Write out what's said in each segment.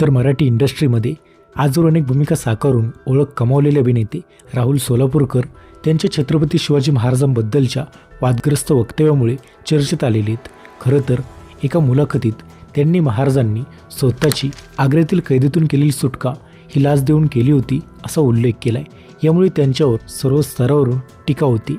तर मराठी इंडस्ट्रीमध्ये आजवर अनेक भूमिका साकारून ओळख कमावलेले अभिनेते राहुल सोलापूरकर त्यांच्या छत्रपती शिवाजी महाराजांबद्दलच्या वादग्रस्त वक्तव्यामुळे चर्चेत आलेले आहेत. खरं तर एका मुलाखतीत त्यांनी महाराजांनी स्वतःची आग्र्यातील कैदेतून केलेली सुटका ही लाच देऊन केली होती असा उल्लेख केला आहे यामुळे त्यांच्यावर सर्व स्तरावरून टीका होती.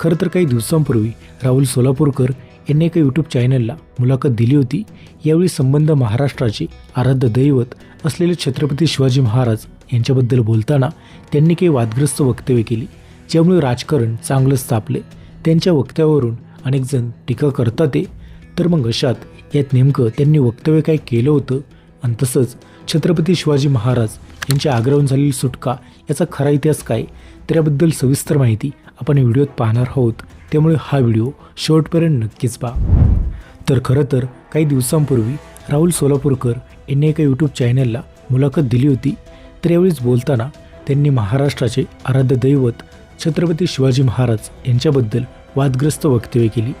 खरं तर काही दिवसांपूर्वी राहुल सोलापूरकर यांनी एका यूट्यूब चॅनलला मुलाखत दिली होती. यावेळी संबंध महाराष्ट्राचे आराध्य दैवत असलेले छत्रपती शिवाजी महाराज यांच्याबद्दल बोलताना त्यांनी काही वादग्रस्त वक्तव्य केली. ज्यामुळे राजकारण चांगलंच तापले. त्यांच्या वक्तव्यावरून अनेक जण टीका करतात ते. तर मग अशात यात नेमकं त्यांनी वक्तव्य काय केलं होतं? आणि तसंच छत्रपती शिवाजी महाराज यांच्या आग्रहून झालेली सुटका याचा खरा इतिहास काय? तर याबद्दल सविस्तर माहिती आपण व्हिडिओत पाहणार आहोत. त्यामुळे हा व्हिडिओ शेवटपर्यंत नक्कीच पहा. तर खरं तर काही दिवसांपूर्वी राहुल सोलापूरकर यांनी एका यूट्यूब चॅनलला मुलाखत दिली होती. तर यावेळीच बोलताना त्यांनी महाराष्ट्राचे आराध्य दैवत छत्रपती शिवाजी महाराज यांच्याबद्दल वादग्रस्त वक्तव्य केली.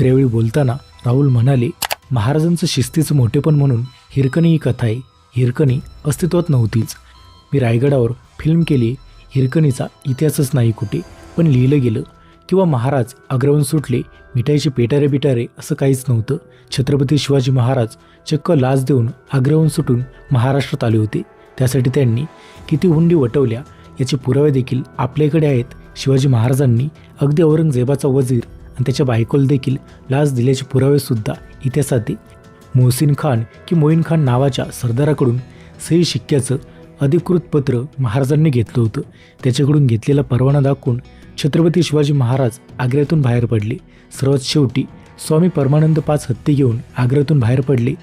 तर यावेळी बोलताना राहुल म्हणाले महाराजांचं शिस्तीचं मोठेपण म्हणून हिरकणी ही कथा आहे. हिरकणी अस्तित्वात नव्हतीच. मी रायगडावर फिल्म केली हिरकणीचा इतिहासच नाही कुठे पण लिहिलं गेलं. किंवा महाराज आग्रहून सुटले मिठाईचे पेटारे बिटारे असं काहीच नव्हतं. छत्रपती शिवाजी महाराज चक्क लाच देऊन आग्रहून सुटून महाराष्ट्रात आले होते. त्यासाठी त्यांनी किती हुंडी वटवल्या याचे पुरावे देखील आपल्याकडे आहेत. शिवाजी महाराजांनी अगदी औरंगजेबाचा वजीर आणि त्याच्या बायकोला देखील लाच दिल्याचे पुरावेसुद्धा इतिहासात आहे मोहसिन खान की मोईन खान नावाच्या सरदाराकडून सही शिक्क्याचं अधिकृत पत्र महाराजांनी घेतलं होतं. त्याच्याकडून घेतलेला परवाना दाखवून छत्रपती शिवाजी महाराज आग्र्यातून बाहेर पडले. सर्वात शेवटी स्वामी परमानंद पाच हत्ती घेऊन आग्र्यातून बाहेर पडले.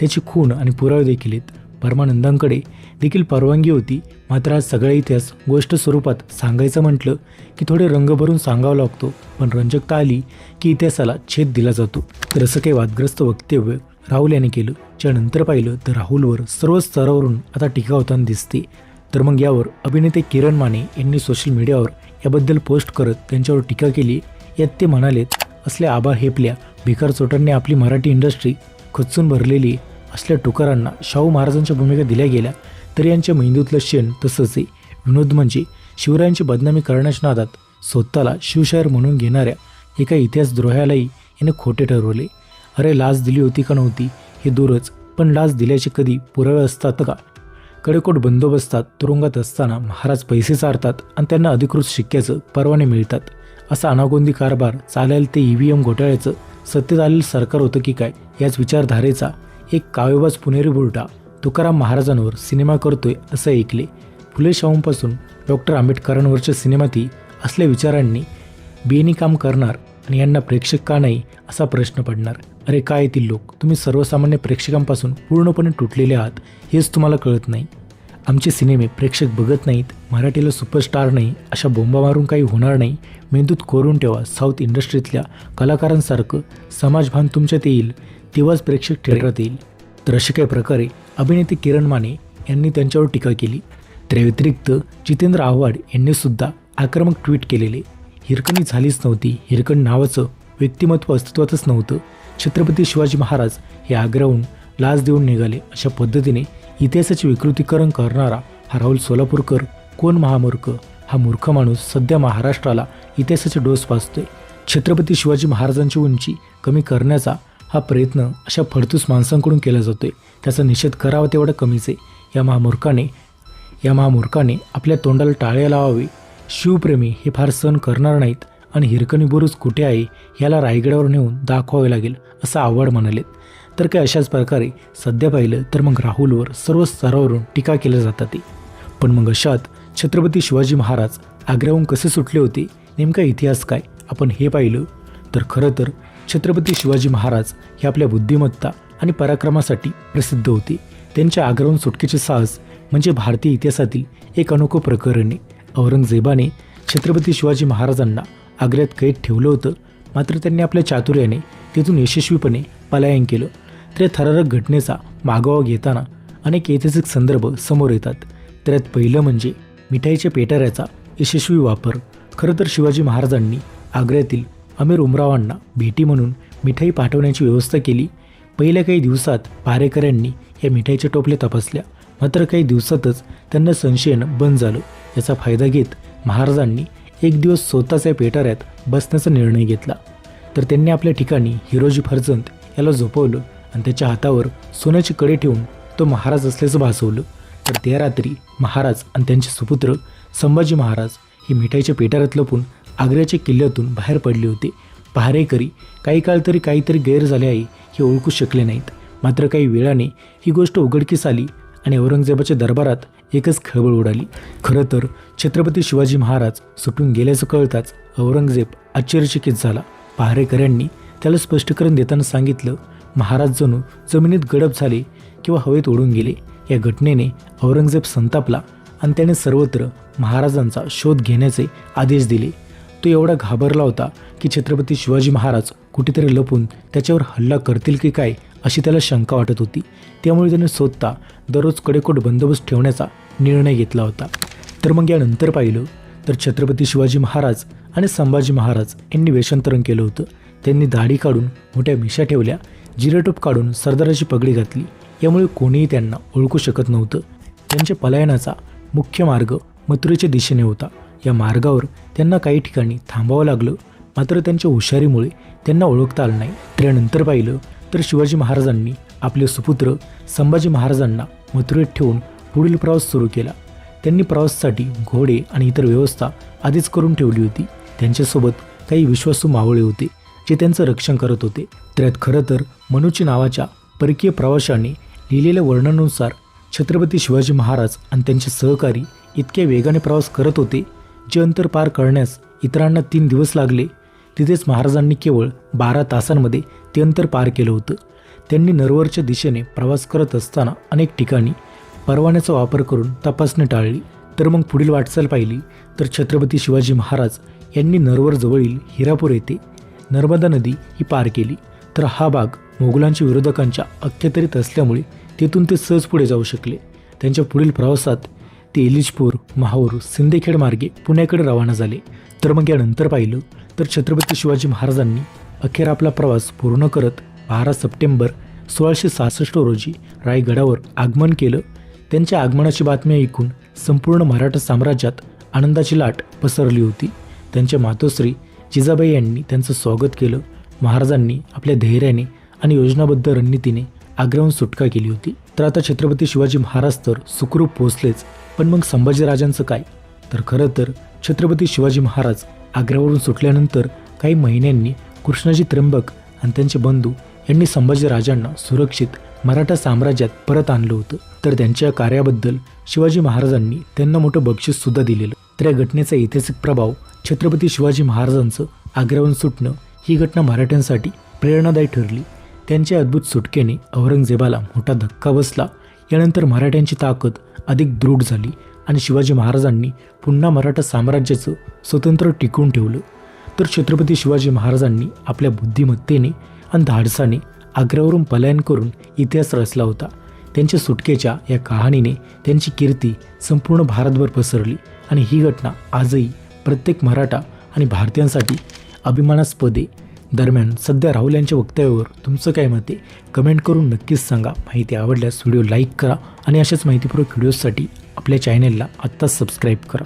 त्याची खून आणि पुरावे देखील आहेत. परमानंदांकडे देखील परवानगी होती. मात्र आज सगळा इतिहास गोष्ट स्वरूपात सांगायचं म्हटलं की थोडे रंग भरून सांगावं लागतो. पण रंजकता आली की इतिहासाला छेद दिला जातो. तर असं काही वादग्रस्त वक्तव्य राहुल याने केलं. ज्यानंतर पाहिलं तर राहुलवर सर्व स्तरावरून आता टीका होताना दिसते. तर मग यावर अभिनेते किरण माने यांनी सोशल मीडियावर याबद्दल पोस्ट करत त्यांच्यावर टीका केली. यात ते म्हणालेत असल्या आबा हेपल्या भिकार चोटांनी आपली मराठी इंडस्ट्री खचून भरलेली असल्या टुकारांना शाहू महाराजांच्या भूमिका दिल्या गेल्या. तर यांच्या मेंदूतलं शेण तसंच आहे. विनोद म्हणजे शिवरायांची बदनामी करण्याच्या नादात स्वतःला शिवशाहीर म्हणून घेणाऱ्या एका इतिहासद्रोह्यालाही याने खोटे ठरवले. अरे लाच दिली होती का नव्हती? हे दूरच. पण लाच दिल्याचे कधी पुरावे असतात का? कडेकोट बंदोबस्तात तुरुंगात असताना महाराज पैसे चारतात आणि त्यांना अधिकृत शिक्क्याचं परवाने मिळतात. असा अनागोंदी कारभार चालेल ते ई व्ही एम घोटाळ्याचं सत्तेत आलेलं सरकार होतं की काय याच विचारधारेचा एक काव्यबाज पुणेरी बुलटा तुकाराम महाराजांवर सिनेमा करतोय असं ऐकले. फुले शाहूंपासून डॉक्टर आंबेडकरांवरच्या सिनेमातही असल्या विचारांनी बेनी काम करणार आणि यांना प्रेक्षक का नाही असा प्रश्न पडणार. अरे काय येतील लोक? तुम्ही सर्वसामान्य प्रेक्षकांपासून पूर्णपणे तुटलेले आहात हेच तुम्हाला कळत नाही. आमचे सिनेमे प्रेक्षक बघत नाहीत मराठीला सुपरस्टार नाही अशा बोंबा मारून काही होणार नाही. मेंदूत कोरून ठेवा साऊथ इंडस्ट्रीतल्या कलाकारांसारखं समाजभान तुमच्यात येईल तेव्हाच प्रेक्षक थिएटरात येईल. तर अशा काही प्रकारे अभिनेते किरण माने यांनी त्यांच्यावर टीका केली. त्या व्यतिरिक्त जितेंद्र आव्हाड यांनीसुद्धा आक्रमक ट्विट केलेले. हिरकणी झालीच नव्हती. हिरकण नावाचं व्यक्तिमत्व अस्तित्वातच नव्हतं. छत्रपती शिवाजी महाराज हे आग्र्याहून लाच देऊन निघाले. अशा पद्धतीने इतिहासाचे विकृतीकरण करणारा हा राहुल सोलापूरकर कोण महामूर्ख? हा मूर्ख माणूस सध्या महाराष्ट्राला इतिहासाचे डोस पाचतोय छत्रपती शिवाजी महाराजांची उंची कमी करण्याचा हा प्रयत्न अशा फडतूस माणसांकडून केला जातोय. त्याचा निषेध करावा तेवढा कमीच आहे. या महामूर्खाने या महामूर्खाने आपल्या तोंडाला टाळ्या लावावे. शिवप्रेमी हे फार सहन करणार नाहीत. आणि हिरकणी बुरुज कुठे आहे याला रायगडावर नेऊन दाखवावे लागेल असं आव्हाड म्हणालेत. तर काय अशाच प्रकारे सध्या पाहिलं तर मग राहुलवर सर्व स्तरावरून टीका केल्या जातात ते. पण मग अशात छत्रपती शिवाजी महाराज आग्र्याहून कसे सुटले होते? नेमका इतिहास काय? आपण हे पाहिलं तर खरं तर छत्रपती शिवाजी महाराज हे आपल्या बुद्धिमत्ता आणि पराक्रमासाठी प्रसिद्ध होते. त्यांच्या आग्र्याहून सुटकेचे साहस म्हणजे भारतीय इतिहासातील एक अनोखं प्रकरण. आहे औरंगजेबाने छत्रपती शिवाजी महाराजांना आग्र्यात कैद ठेवलं होतं मात्र त्यांनी आपल्या चातुर्याने तिथून यशस्वीपणे पलायन केलं. तर या थरारक घटनेचा मागोवा घेताना अनेक ऐतिहासिक संदर्भ समोर येतात. त्यात पहिलं म्हणजे मिठाईच्या पेटाऱ्याचा यशस्वी वापर. खरं तर शिवाजी महाराजांनी आग्र्यातील अमीर उमरावांना भेटी म्हणून मिठाई पाठवण्याची व्यवस्था केली. पहिल्या काही दिवसात पारेकऱ्यांनी या मिठाईच्या टोपल्या तपासल्या. मात्र काही दिवसातच त्यांना संशयन बंद झालं. याचा फायदा घेत महाराजांनी एक दिवस स्वतःच या पेटाऱ्यात बसण्याचा निर्णय घेतला. तर त्यांनी आपल्या ठिकाणी हिरोजी फर्जंत याला झोपवलं आणि त्याच्या हातावर सोन्याची कडे ठेवून तो महाराज असल्याचं भासवलं. तर त्या रात्री महाराज आणि त्यांचे सुपुत्र संभाजी महाराज हे मिठाईच्या पेटाऱ्यात लपून आग्र्याच्या किल्ल्यातून बाहेर पडले होते. पहारेकरी काही काळ तरी काहीतरी गैर झाले आहे हे ओळखू शकले नाहीत. मात्र काही वेळाने ही गोष्ट उघडकीस आली आणि औरंगजेबाच्या दरबारात एकच खळबळ उडाली. खरं तर छत्रपती शिवाजी महाराज सुटून गेल्याचं कळताच औरंगजेब आश्चर्यचकित झाला. पहारेकऱ्यांनी त्याला स्पष्टीकरण देताना सांगितलं महाराज जणू जमिनीत गडप झाले किंवा हवेत ओढून गेले. या घटनेने औरंगजेब संतापला आणि त्याने सर्वत्र महाराजांचा शोध घेण्याचे आदेश दिले. तो एवढा घाबरला होता की छत्रपती शिवाजी महाराज कुठेतरी लपून त्याच्यावर हल्ला करतील की काय अशी त्याला शंका वाटत होती. त्यामुळे त्याने स्वतः दररोज कडेकोट बंदोबस्त ठेवण्याचा निर्णय घेतला होता. तर मग यानंतर पाहिलं तर छत्रपती शिवाजी महाराज आणि संभाजी महाराज यांनी वेषांतरण केलं होतं. त्यांनी दाढी काढून मोठ्या मिशा ठेवल्या जिरेटोप काढून सरदाराची पगडी घातली. यामुळे कोणीही त्यांना ओळखू शकत नव्हतं. त्यांच्या पलायनाचा मुख्य मार्ग मथुरेच्या दिशेने होता. या मार्गावर त्यांना काही ठिकाणी थांबावं लागलं. मात्र त्यांच्या हुशारीमुळे त्यांना ओळखता आलं नाही. त्यानंतर पाहिलं तर शिवाजी महाराजांनी आपले सुपुत्र संभाजी महाराजांना मथुरेत ठेवून पुढील प्रवास सुरू केला. त्यांनी प्रवासासाठी घोडे आणि इतर व्यवस्था आधीच करून ठेवली होती. त्यांच्यासोबत काही विश्वासू मावळे होते जे त्यांचं रक्षण करत होते. त्यात खरं तर मनुची नावाच्या परकीय प्रवाशाने लिहिलेल्या वर्णनानुसार छत्रपती शिवाजी महाराज आणि त्यांचे सहकारी इतक्या वेगाने प्रवास करत होते जे अंतर पार करण्यास इतरांना तीन दिवस लागले तिथेच महाराजांनी केवळ बारा तासांमध्ये ते अंतर पार केलं होतं. त्यांनी नरवरच्या दिशेने प्रवास करत असताना अनेक ठिकाणी परवान्याचा वापर करून तपासणी टाळली. तर मग पुढील वाटचाल पाहिली तर छत्रपती शिवाजी महाराज यांनी नरवर जवळील हिरापूर येथे नर्मदा नदी ही पार केली. तर हा भाग मोगलांच्या विरोधकांच्या अखत्यारीत असल्यामुळे तेथून ते सहज पुढे जाऊ शकले. त्यांच्या पुढील प्रवासात ते इलिजपूर माहूर सिंदेखेड मार्गे पुण्याकडे रवाना झाले. तर मग यानंतर पाहिलं तर छत्रपती शिवाजी महाराजांनी अखेर आपला प्रवास पूर्ण करत बारा सप्टेंबर सोळाशे सहासष्ट रोजी रायगडावर आगमन केलं. त्यांच्या आगमनाची बातमी ऐकून संपूर्ण मराठा साम्राज्यात आनंदाची लाट पसरली होती. त्यांच्या मातोश्री जिजाबाई यांनी त्यांचं स्वागत केलं. महाराजांनी आपल्या धैर्याने आणि योजनाबद्ध रणनीतीने आग्र्याहून सुटका केली होती. तर आता छत्रपती शिवाजी महाराज तर सुखरूप पोचलेच पण मग संभाजीराजांचं काय? तर खरं तर छत्रपती शिवाजी महाराज आग्र्यावरून सुटल्यानंतर काही महिन्यांनी कृष्णाजी त्र्यंबक आणि त्यांचे बंधू यांनी संभाजी राजांना सुरक्षित मराठा साम्राज्यात परत आणलं होतं. तर त्यांच्या कार्याबद्दल शिवाजी महाराजांनी त्यांना मोठं बक्षीस सुद्धा दिलेलं. तर या घटनेचा ऐतिहासिक प्रभाव छत्रपती शिवाजी महाराजांचं आग्र्याहून सुटणं ही घटना मराठ्यांसाठी प्रेरणादायी ठरली. त्यांच्या अद्भुत सुटकेने औरंगजेबाला मोठा धक्का बसला. यानंतर मराठ्यांची ताकद अधिक दृढ झाली. आणि शिवाजी महाराजांनी पुन्हा मराठा साम्राज्याचं स्वतंत्र टिकवून ठेवलं. तर छत्रपती शिवाजी महाराजांनी आपल्या बुद्धिमत्तेने आणि धाडसाने आग्र्यावरून पलायन करून इतिहास रचला होता. त्यांच्या सुटकेच्या या कहाणीने त्यांची कीर्ती संपूर्ण भारतभर पसरली आणि ही घटना आजही प्रत्येक मराठा आणि भारतीयांसाठी अभिमानास्पद. आहे दरम्यान सध्या राहुल यांच्या वक्तव्यावर तुमचं काय मत आहे? कमेंट करून नक्कीच सांगा. माहिती आवडल्यास व्हिडिओ लाईक करा आणि अशाच माहितीपूर्वक व्हिडिओजसाठी आपल्या चॅनेलला आत्ताच सबस्क्राईब करा.